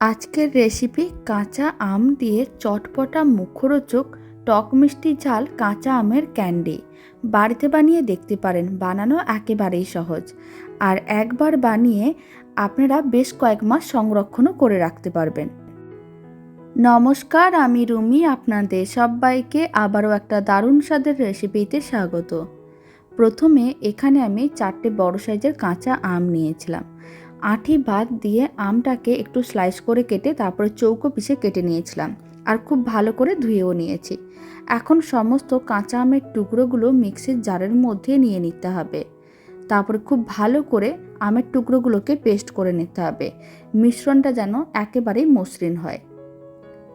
আজকের রেসিপি কাঁচা আম দিয়ে চটপটা মুখরোচক টক মিষ্টি ঝাল কাঁচা আমের ক্যান্ডি। বাড়িতে বানিয়ে দেখতে পারেন, বানানো একেবারেই সহজ। আর একবার বানিয়ে আপনারা বেশ কয়েক মাস সংরক্ষণও করে রাখতে পারবেন। নমস্কার, আমি রুমি, আপনাদের সবাইকে আবারও একটা দারুণ স্বাদের রেসিপিতে স্বাগত। প্রথমে এখানে আমি চারটে বড় সাইজের কাঁচা আম নিয়েছিলাম। আঁটি বাদ দিয়ে আমটাকে একটু স্লাইস করে কেটে তারপরে চৌকো পিসে কেটে নিয়েছিলাম আর খুব ভালো করে ধুয়েও নিয়েছি। এখন সমস্ত কাঁচা আমের টুকরোগুলো মিক্সির জারের মধ্যে নিয়ে নিতে হবে। তারপরে খুব ভালো করে আমের টুকরোগুলোকে পেস্ট করে নিতে হবে। মিশ্রণটা যেন একেবারেই মসৃণ হয়।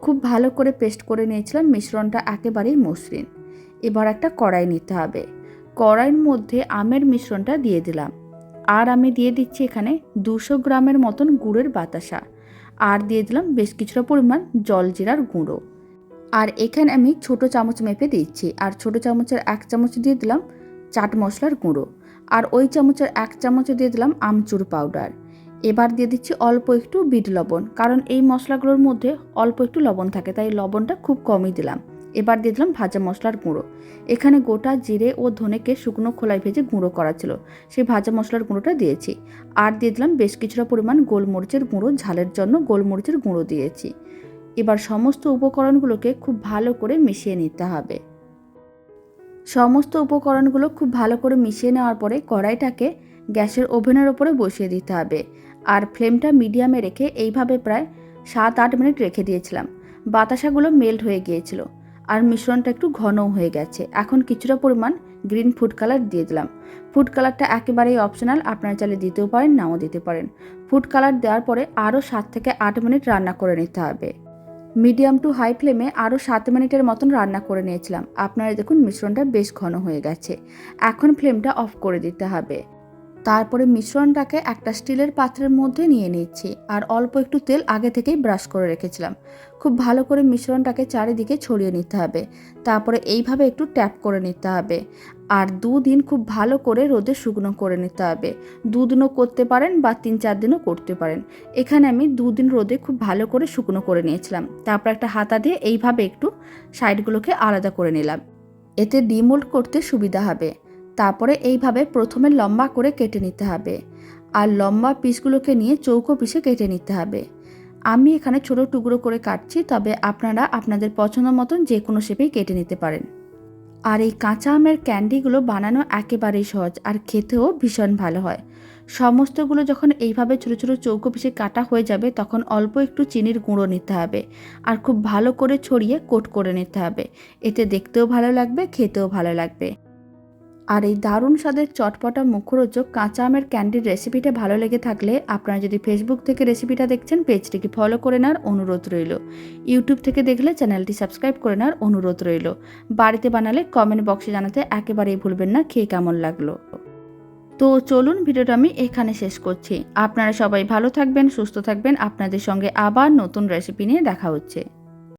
খুব ভালো করে পেস্ট করে নিয়েছিলাম, মিশ্রণটা একেবারেই মসৃণ। এবার একটা কড়াই নিতে হবে। কড়াইয়ের মধ্যে আমের মিশ্রণটা দিয়ে দিলাম। আর আমি দিয়ে দিচ্ছি এখানে দুশো গ্রামের মতন গুড়ের বাতাসা। আর দিয়ে দিলাম বেশ কিছুটা পরিমাণ জলজিরার গুঁড়ো। আর এখানে আমি ছোট চামচ মেপে দিচ্ছি। আর ছোট চামচের এক চামচ দিয়ে দিলাম চাট মশলার গুঁড়ো। আর ওই চামচের এক চামচ দিয়ে দিলাম আমচুর পাউডার। এবার দিয়ে দিচ্ছি অল্প একটু বিট লবণ। কারণ এই মশলাগুলোর মধ্যে অল্প একটু লবণ থাকে, তাই লবণটা খুব কমই দিলাম। এবার দিয়ে দিলাম ভাজা মশলার গুঁড়ো। এখানে গোটা জিরে ও ধনেকে শুকনো খোলায় ভেজে গুঁড়ো করা ছিল। সেই ভাজা মশলার গুঁড়োটা দিয়েছি। আর দিয়ে দিলাম বেশ কিছুটা পরিমাণ গোলমরিচের গুঁড়ো, ঝালের জন্য গোলমরিচের গুঁড়ো দিয়েছি। এবার সমস্ত উপকরণগুলোকে খুব ভালো করে মিশিয়ে নিতে হবে। সমস্ত উপকরণগুলো খুব ভালো করে মিশিয়ে নেওয়ার পরে কড়াইটাকে গ্যাসের ওভেনের ওপরে বসিয়ে দিতে হবে। আর ফ্লেমটা মিডিয়ামে রেখে এইভাবে প্রায় সাত আট মিনিট রেখে দিয়েছিলাম। বাতাসাগুলো মেল্ট হয়ে গিয়েছিল। আর মিশ্রণটা একটু ঘনও হয়ে গেছে। এখন কিছুটা পরিমাণ গ্রিন ফুড কালার দিয়ে দিলাম। ফুড কালারটা একেবারেই অপশনাল আপনারা চাইলে দিতেও পারেন, নাও দিতে পারেন। ফুড কালার দেওয়ার পরে আরও সাত থেকে আট মিনিট রান্না করে নিতে হবে। মিডিয়াম টু হাই ফ্লেমে আরও সাত মিনিটের মতন রান্না করে নিয়েছিলাম। আপনারা দেখুন, মিশ্রণটা বেশ ঘন হয়ে গেছে। এখন ফ্লেমটা অফ করে দিতে হবে। তারপরে মিশ্রণটাকে একটা স্টিলের পাত্রের মধ্যে নিয়ে নিচ্ছি আর অল্প একটু তেল আগে থেকেই ব্রাশ করে রেখেছিলাম। খুব ভালো করে মিশ্রণটাকে চারিদিকে ছড়িয়ে নিতে হবে। তারপরে এইভাবে একটু ট্যাপ করে নিতে হবে। আর দুদিন খুব ভালো করে রোদে শুকনো করে নিতে হবে। দুদিনও করতে পারেন বা তিন চার দিনও করতে পারেন। এখানে আমি দুদিন রোদে খুব ভালো করে শুকনো করে নিয়েছিলাম। তারপর একটা হাতা দিয়ে এইভাবে একটু সাইডগুলোকে আলাদা করে নিলাম। এতে ডিমোল্ড করতে সুবিধা হবে। তারপরে এইভাবে প্রথমে লম্বা করে কেটে নিতে হবে। আর লম্বা পিসগুলোকে নিয়ে চৌকো পিসে কেটে নিতে হবে। আমি এখানে ছোট টুকরো করে কাটছি, তবে আপনারা আপনাদের পছন্দ মতন যে কোনো শেপেই কেটে নিতে পারেন। আর এই কাঁচা আমের ক্যান্ডিগুলো বানানো একেবারেই সহজ আর খেতেও ভীষণ ভালো হয়। সমস্তগুলো যখন এইভাবে ছোটো ছোটো চৌকো পিসে কাটা হয়ে যাবে, তখন অল্প একটু চিনির গুঁড়ো নিতে হবে আর খুব ভালো করে ছড়িয়ে কোট করে নিতে হবে। এতে দেখতেও ভালো লাগবে, খেতেও ভালো লাগবে। আর এই দারুণ স্বাদের চটপটা মুখরোচক কাঁচা আমের ক্যান্ডির রেসিপিটা ভালো লেগে থাকলে আপনারা যদি ফেসবুক থেকে রেসিপিটা দেখছেন পেজটিকে ফলো করে নেওয়ার অনুরোধ রইল। ইউটিউব থেকে দেখলে চ্যানেলটি সাবস্ক্রাইব করে নেওয়ার অনুরোধ রইল। বাড়িতে বানালে কমেন্ট বক্সে জানাতে একেবারেই ভুলবেন না, খেয়ে কেমন লাগল? তো চলুন ভিডিওটা আমি এখানে শেষ করছি। আপনারা সবাই ভালো থাকবেন, সুস্থ থাকবেন। আপনাদের সঙ্গে আবার নতুন রেসিপি নিয়ে দেখা হচ্ছে।